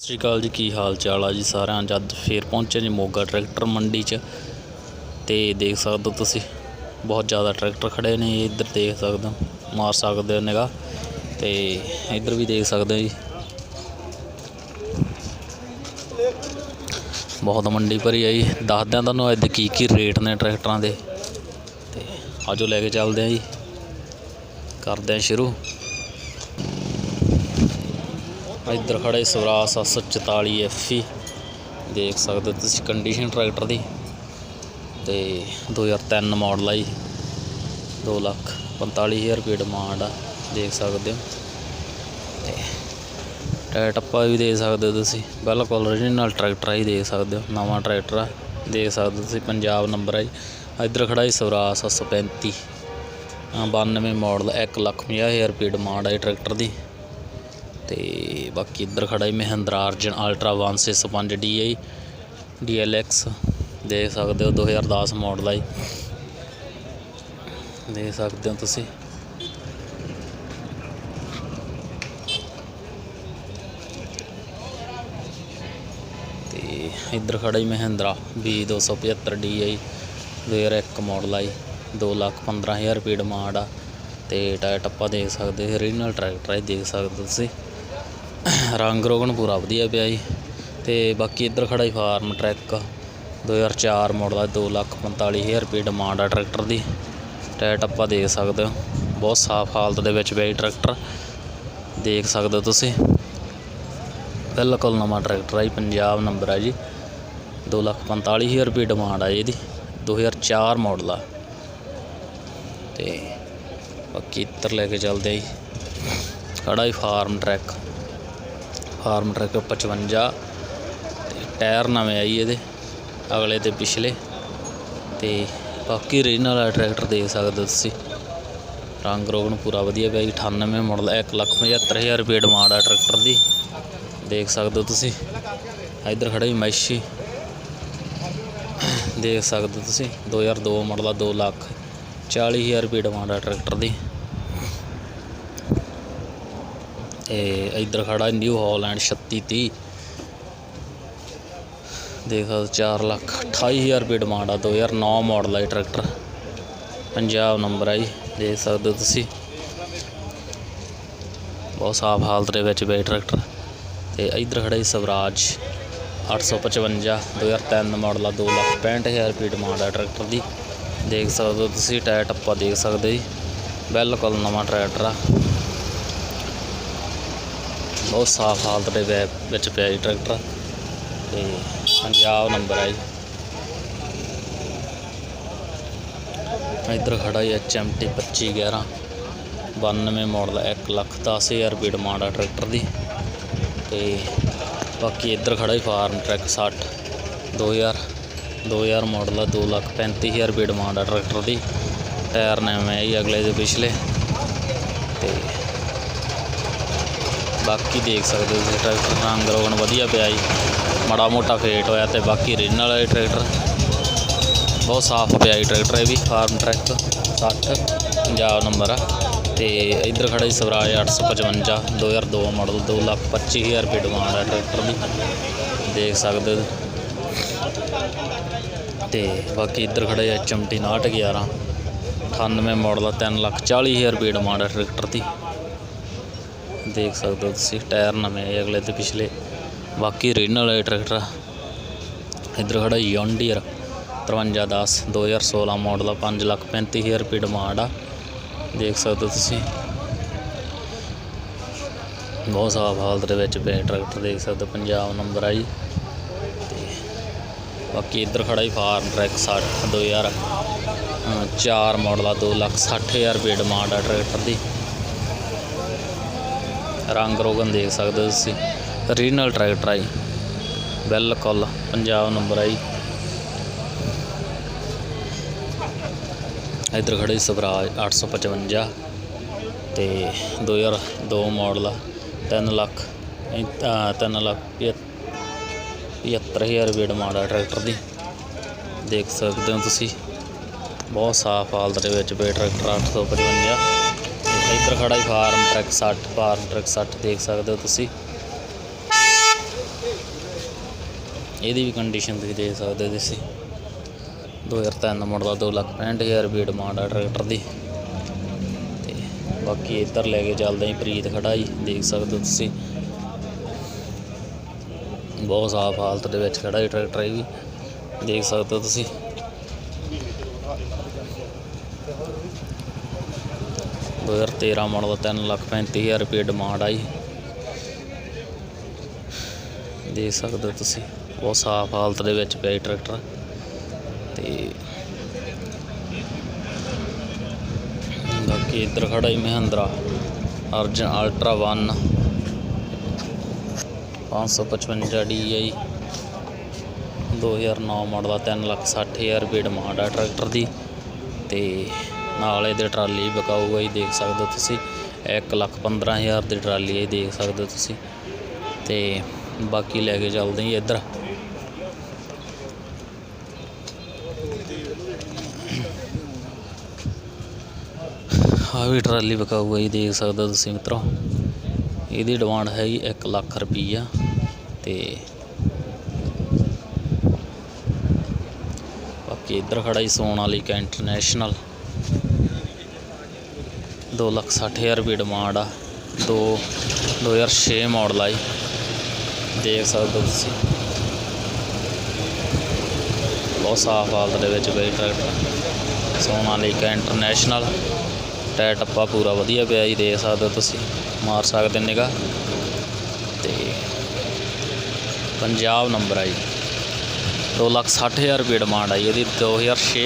ਸਤਿ ਸ਼੍ਰੀ ਅਕਾਲ ਜੀ, ਕੀ ਹਾਲ ਚਾਲ ਆ ਜੀ ਸਾਰਿਆਂ? ਜਦ ਅੱਜ ਫੇਰ ਪਹੁੰਚੇ ਜੀ ਮੋਗਾ ਟਰੈਕਟਰ ਮੰਡੀ 'ਚ। ਤੇ ਦੇਖ ਸਕਦੇ ਹੋ ਤੁਸੀਂ, ਬਹੁਤ ਜ਼ਿਆਦਾ ਟਰੈਕਟਰ ਖੜੇ ਨੇ, ਇੱਧਰ ਦੇਖ ਸਕਦੇ ਹੋ, ਮਾਰ ਸਕਦੇ ਹੋ ਨਿਗਾਹ। ਤੇ ਇੱਧਰ ਵੀ ਦੇਖ ਸਕਦੇ ਹੋ ਜੀ। ਬਹੁਤ ਮੰਡੀ ਭਰੀ ਆ ਜੀ। ਦੱਸਦਿਆਂ ਤੁਹਾਨੂੰ ਅੱਜ ਕੀ ਕੀ ਰੇਟ ਨੇ ਟਰੈਕਟਰਾਂ ਦੇ। ਤੇ ਆਜੋ ਲੈ ਕੇ ਚੱਲਦੇ ਆ ਜੀ। ਕਰਦੇ ਆ ਸ਼ੁਰੂ। ਇੱਧਰ ਖੜਾ ਜੀ ਸਵਰਾਜ 744 ਐਫਈ ਦੇਖ ਸਕਦੇ ਹੋ ਤੁਸੀਂ ਕੰਡੀਸ਼ਨ ਟਰੈਕਟਰ ਦੀ। ਤੇ 2003 ਮਾਡਲ ਆ ਜੀ 2 ਲੱਖ 45000 ਰੁਪਏ ਡਿਮਾਂਡ ਆ ਦੇਖ ਸਕਦੇ ਹੋ। ਤੇ ਟਾਇਰ ਟੱਪਾ ਵੀ ਦੇ ਸਕਦੇ ਹੋ ਤੁਸੀਂ ਬਿਲਕੁਲ origignal ਟਰੈਕਟਰ ਆ ਹੀ ਦੇਖ ਸਕਦੇ ਹੋ ਨਵਾਂ ਟਰੈਕਟਰ ਆ ਦੇਖ ਸਕਦੇ ਹੋ ਤੁਸੀਂ ਪੰਜਾਬ ਨੰਬਰ ਆ ਜੀ। ਇੱਧਰ ਖੜਾ ਜੀ ਸਵਰਾਜ 735 ਅ, 92 ਮਾਡਲ 1 ਲੱਖ 50000 ਰੁਪਏ ਡਿਮਾਂਡ ਆ ਜੀ ਟਰੈਕਟਰ ਦੀ। ਤੇ ਬਾਕੀ ਇੱਧਰ ਖੜਾ ਹੀ Mahindra Arjun ultra 165 DI DLX ਦੇਖ ਸਕਦੇ ਹੋ 2010 ਮਾਡਲ ਆ ਜੀ। ਦੇਖ ਸਕਦੇ ਹੋ ਤੁਸੀਂ। ਤੇ ਇੱਧਰ ਖੜਾ ਹੀ ਮਹਿੰਦਰਾ B275 DI 2001 ਮਾਡਲ ਆ ਜੀ 2 ਲੱਖ 15000 ਰੁਪਏ ਡਿਮਾਂਡ ਆ। ਤੇ ਟਾਇਰ ਟੱਪਾ ਦੇਖ ਸਕਦੇ ਹੋ ਰੀਜਨਲ ਟਰੈਕਟਰ ਹੈ ਦੇਖ ਸਕਦੇ ਹੋ ਤੁਸੀਂ। ਰੰਗ ਰੋਗਨ ਪੂਰਾ ਵਧੀਆ ਪਿਆ ਜੀ। ਅਤੇ ਬਾਕੀ ਇੱਧਰ ਖੜ੍ਹਾ ਜੀ ਫਾਰਮ ਟਰੈਕ। 2004 ਮਾਡਲ ਦਾ 2 ਲੱਖ 45000 ਰੁਪਏ ਡਿਮਾਂਡ ਆ ਟਰੈਕਟਰ ਦੀ। ਟਾਇਰ ਟੱਪਾ ਦੇਖ ਸਕਦੇ ਹੋ। ਬਹੁਤ ਸਾਫ਼ ਹਾਲਤ ਦੇ ਵਿੱਚ ਪਿਆ ਜੀ ਟਰੈਕਟਰ ਦੇਖ ਸਕਦੇ ਹੋ ਤੁਸੀਂ। ਬਿਲਕੁਲ ਨਵਾਂ ਟਰੈਕਟਰ ਆ ਜੀ, ਪੰਜਾਬ ਨੰਬਰ ਹੈ ਜੀ। ਦੋ ਲੱਖ 45000 ਰੁਪਏ ਡਿਮਾਂਡ ਆ ਜੀ ਇਹਦੀ। 2004 ਮਾਡਲ ਆ। ਤੇ ਬਾਕੀ ਇੱਧਰ ਲੈ ਕੇ ਚੱਲਦੇ ਆ ਜੀ। ਖੜਾ ਹੀ ਫਾਰਮ ਟਰੈਕ। ਫਾਰਮ ਟਰੈਕ 55 ਤੇ ਟਾਇਰ ਨਵੇਂ ਆਈ ਇਹਦੇ, ਅਗਲੇ ਤੇ ਪਿਛਲੇ ਤੇ ਬਾਕੀ ਰੀਜਨਲ ਵਾਲਾ ਟਰੈਕਟਰ ਦੇਖ ਸਕਦੇ ਹੋ ਤੁਸੀਂ। ਰੰਗ ਰੋਗਨ ਪੂਰਾ ਵਧੀਆ ਪਿਆ ਜੀ 98 ਮਾਡਲ 175000 ਰੁਪਏ ਡਿਮਾਂਡ ਆ ਟਰੈਕਟਰ ਦੀ। ਦੇਖ ਸਕਦੇ ਹੋ ਤੁਸੀਂ, ਇੱਧਰ ਖੜਾ ਹੀ ਮੈਸ਼ੀ। ਦੇਖ ਸਕਦੇ ਹੋ ਤੁਸੀਂ 2002 ਮਾਡਲ ਦਾ 2 ਲੱਖ 40000 ਰੁਪਏ ਡਿਮਾਂਡ ਆ ਟਰੈਕਟਰ ਦੀ। ਤੇ ਇੱਧਰ ਖੜਾ ਨਿਊ ਹਾਲੈਂਡ 3630 ਦੇਖ ਸਕਦੇ 4 ਲੱਖ 28000 ਰੁਪਏ ਡਿਮਾਂਡ ਆ 2009 ਮਾਡਲ ਆ ਇਹ ਟਰੈਕਟਰ ਪੰਜਾਬ ਨੰਬਰ ਆ ਜੀ, ਦੇਖ ਸਕਦੇ ਹੋ ਤੁਸੀਂ। ਬਹੁਤ ਸਾਫ਼ ਹਾਲਤ ਦੇ ਵਿੱਚ ਪਿਆ ਟਰੈਕਟਰ ਤੇ ਇੱਧਰ ਖੜਾ ਜੀ ਸਵਰਾਜ 855 2003 ਮਾਡਲ ਆ 2 ਲੱਖ 65000 ਰੁਪਏ ਡਿਮਾਂਡ ਆ ਟਰੈਕਟਰ ਦੀ। ਦੇਖ ਸਕਦੇ ਹੋ ਤੁਸੀਂ, ਟਾਇਰ ਟੱਪਾ ਦੇਖ ਸਕਦੇ ਜੀ। ਬਿਲਕੁਲ ਨਵਾਂ ਟਰੈਕਟਰ ਆ। ਬਹੁਤ ਸਾਫ਼ ਹਾਲਤ ਦੇ ਵੈ- ਵਿੱਚ ਪਿਆ ਜੀ ਟਰੈਕਟਰ। ਤੇ ਪੰਜਾਬ ਨੰਬਰ ਹੈ ਜੀ। ਇੱਧਰ ਖੜਾ ਜੀ HMT 2511 92 ਮਾਡਲ 1 ਲੱਖ 10000 ਰੁਪਏ ਡਿਮਾਂਡ ਆ ਟਰੈਕਟਰ ਦੀ। ਤੇ ਬਾਕੀ ਇੱਧਰ ਖੜਾ ਹੀ ਫਾਰਮ ਟਰੈਕ 60 2000 2000 ਮਾਡਲ ਆ 2 ਲੱਖ 35000 ਰੁਪਏ ਡਿਮਾਂਡ ਆ ਟਰੈਕਟਰ ਦੀ। ਟਾਇਰ ਨਵੇਂ ਆ ਜੀ ਅਗਲੇ ਦੇ ਪਿਛਲੇ। ਤੇ ਬਾਕੀ ਦੇਖ ਸਕਦੇ ਹੋ ਤੁਸੀਂ ਟਰੈਕਟਰ ਰੰਗ ਰੋਗਨ ਵਧੀਆ ਪਿਆ ਜੀ। ਮਾੜਾ ਮੋਟਾ ਫੇਟ ਹੋਇਆ ਤੇ ਬਾਕੀ ਰੀਜਨਲ ਵਾਲੇ ਟਰੈਕਟਰ। ਬਹੁਤ ਸਾਫ਼ ਪਿਆ ਜੀ ਟਰੈਕਟਰ, ਇਹ ਵੀ ਫਾਰਮ ਟਰੈਕ 60 ਪੰਜਾਬ ਨੰਬਰ ਆ। ਤੇ ਇੱਧਰ ਖੜਾ ਜੀ ਸਵਰਾਜ 855 2002 ਮਾਡਲ 2 ਲੱਖ 25000 ਰੁਪਏ ਡਿਮਾਂਡ ਆ ਟਰੈਕਟਰ ਦੀ। ਦੇਖ ਸਕਦੇ ਹੋ। ਤੇ ਬਾਕੀ ਇੱਧਰ ਖੜਾ ਜੀ HMT 6911 98 ਮਾਡਲ ਆ 3 ਲੱਖ 40000 ਰੁਪਏ ਡਿਮਾਂਡ ਆ ਟਰੈਕਟਰ ਦੀ। ਦੇਖ ਸਕਦੇ ਹੋ ਤੁਸੀਂ, ਟਾਇਰ ਨਵੇਂ ਆ ਅਗਲੇ ਤੇ ਪਿਛਲੇ। ਬਾਕੀ ਰੀਨਲ ਹੈ ਟਰੈਕਟਰ ਇੱਧਰ ਖੜਾ ਯੌਂਡੀਅਰ 5310 2016 ਮਾਡਲ ਆ 5 ਲੱਖ 35000 ਰੁਪਏ ਡਿਮਾਂਡ ਆ। ਦੇਖ ਸਕਦੇ ਹੋ ਤੁਸੀਂ। ਬਹੁਤ ਸਾਫ਼ ਹਾਲਤ ਦੇ ਵਿੱਚ ਪਿਆ ਟਰੈਕਟਰ ਦੇਖ ਸਕਦੇ ਹੋ ਪੰਜਾਬ ਨੰਬਰ ਆ ਜੀ। ਤੇ ਬਾਕੀ ਇੱਧਰ ਖੜਾ ਹੀ ਫਾਰਮ ਟਰੈਕ 60 2000 ਚਾਰ ਮਾਡਲ ਆ 2 ਲੱਖ 60000 ਰੁਪਏ ਡਿਮਾਂਡ ਆ ਟਰੈਕਟਰ ਦੀ। ਰੰਗ ਰੋਗਨ ਦੇਖ ਸਕਦੇ ਹੋ ਤੁਸੀਂ। ਰੀਜਨਲ ਟਰੈਕਟਰ ਆਈ ਬਿਲਕੁਲ, ਪੰਜਾਬ ਨੰਬਰ ਆਈ ਜੀ। ਇੱਧਰ ਖੜੇ ਸਵਰਾਜ 855 ਤੇ 2002 ਮਾਡਲ ਆ। 3 ਲੱਖ 3 ਲੱਖ 75000 ਰੁਪਏ ਡਿਮਾਂਡ ਆ ਟਰੈਕਟਰ ਦੀ। ਦੇਖ ਸਕਦੇ ਹੋ ਤੁਸੀਂ। ਬਹੁਤ ਸਾਫ਼ ਹਾਲਤ ਦੇ ਵਿੱਚ ਪਿਆ ਟਰੈਕਟਰ 855 ਇੱਧਰ ਖੜਾ ਹੀ ਫਾਰਮ ਟਰੈਕ 60 ਫਾਰਮ ਟਰੈਕ 60 ਦੇਖ ਸਕਦੇ ਹੋ ਤੁਸੀਂ। ਇਹਦੀ ਵੀ ਕੰਡੀਸ਼ਨ ਤੁਸੀਂ ਦੇਖ ਸਕਦੇ ਹੋ ਤੁਸੀਂ। 2003 ਮਾਡਲ ਦਾ ਦੋ ਲੱਖ ਪੈਂਹਠ ਹਜ਼ਾਰ ਰੁਪਏ ਡਿਮਾਂਡ ਆ ਟਰੈਕਟਰ ਦੀ। ਤੇ ਬਾਕੀ ਇੱਧਰ ਲੈ ਕੇ ਚੱਲਦੇ ਹਾਂ, ਪ੍ਰੀਤ ਖੜਾ ਜੀ ਦੇਖ ਸਕਦੇ ਹੋ ਤੁਸੀਂ। ਬਹੁਤ ਸਾਫ਼ ਹਾਲਤ ਦੇ ਵਿੱਚ ਖੜਾ ਜੀ ਟਰੈਕਟਰ ਇਹ ਵੀ, ਦੇਖ ਸਕਦੇ ਹੋ ਤੁਸੀਂ। ਦੋ ਹਜ਼ਾਰ ਤੇਰ੍ਹਾਂ ਮਾਡਲ ਦਾ ਤਿੰਨ ਲੱਖ ਪੈਂਤੀ ਹਜ਼ਾਰ ਰੁਪਏ ਡਿਮਾਂਡ ਆਈ ਦੇਖ ਸਕਦੇ ਹੋ ਤੁਸੀਂ, ਬਹੁਤ ਸਾਫ਼ ਹਾਲਤ ਦੇ ਵਿੱਚ ਪਿਆ ਜੀ ਟਰੈਕਟਰ ਤੇ ਬਾਕੀ ਇੱਧਰ ਖੜਾ ਹੀ Mahindra, Arjun ultra 1 555 DI 2009 model ਦਾ ਤਿੰਨ ਲੱਖ ਸੱਠ ਹਜ਼ਾਰ ਰੁਪਏ ਡਿਮਾਂਡ ਆ ਟਰੈਕਟਰ ਦੀ। ਤੇ ਨਾਲ ਇਹਦੇ ਟਰਾਲੀ ਵਿਕਾਊ ਹੈ ਜੀ, ਦੇਖ ਸਕਦੇ ਹੋ ਤੁਸੀਂ। ਇੱਕ ਲੱਖ ਪੰਦਰਾਂ ਹਜ਼ਾਰ ਦੀ ਟਰਾਲੀ ਹੈ ਦੇਖ ਸਕਦੇ ਹੋ ਤੁਸੀਂ। ਤੇ ਬਾਕੀ ਲੈ ਕੇ ਚੱਲਦੇ ਹਾਂ ਇੱਧਰ। ਆ ਵੀ ਟਰਾਲੀ ਵਿਕਾਊ ਹੈ ਜੀ, ਦੇਖ ਸਕਦੇ ਹੋ ਤੁਸੀਂ ਮਿੱਤਰੋ। ਇਹਦੀ ਡਿਮਾਂਡ ਹੈ ਜੀ 1 ਲੱਖ ਰੁਪਈਆ। ਤੇ ਬਾਕੀ ਇੱਧਰ ਖੜਾ ਜੀ ਸੋਨਾਲੀਕਾ ਇੰਟਰਨੈਸ਼ਨਲ। ਦੋ ਲੱਖ ਸੱਠ ਹਜ਼ਾਰ ਰੁਪਏ ਡਿਮਾਂਡ ਆ। ਦੋ 2006 ਮਾਡਲ ਆ ਜੀ। ਦੇਖ ਸਕਦੇ ਹੋ ਤੁਸੀਂ। ਬਹੁਤ ਸਾਫ਼ ਹਾਲਤ ਦੇ ਵਿੱਚ ਪਈ ਟਰੈਕਟਰ ਸੋਨਾ ਸੋਨਾਲੀਕਾ ਇੰਟਰਨੈਸ਼ਨਲ ਟਾਇਰ ਟੱਪਾ ਪੂਰਾ ਵਧੀਆ ਪਿਆ ਜੀ, ਦੇਖ ਸਕਦੇ ਹੋ ਤੁਸੀਂ। ਮਾਰ ਸਕਦੇ ਨਿਗਾ। ਤੇ ਪੰਜਾਬ ਨੰਬਰ ਆ ਜੀ। ਦੋ ਲੱਖ ਸੱਠ ਹਜ਼ਾਰ ਰੁਪਏ ਡਿਮਾਂਡ ਆ ਜੀ। ਇਹਦੀ 2006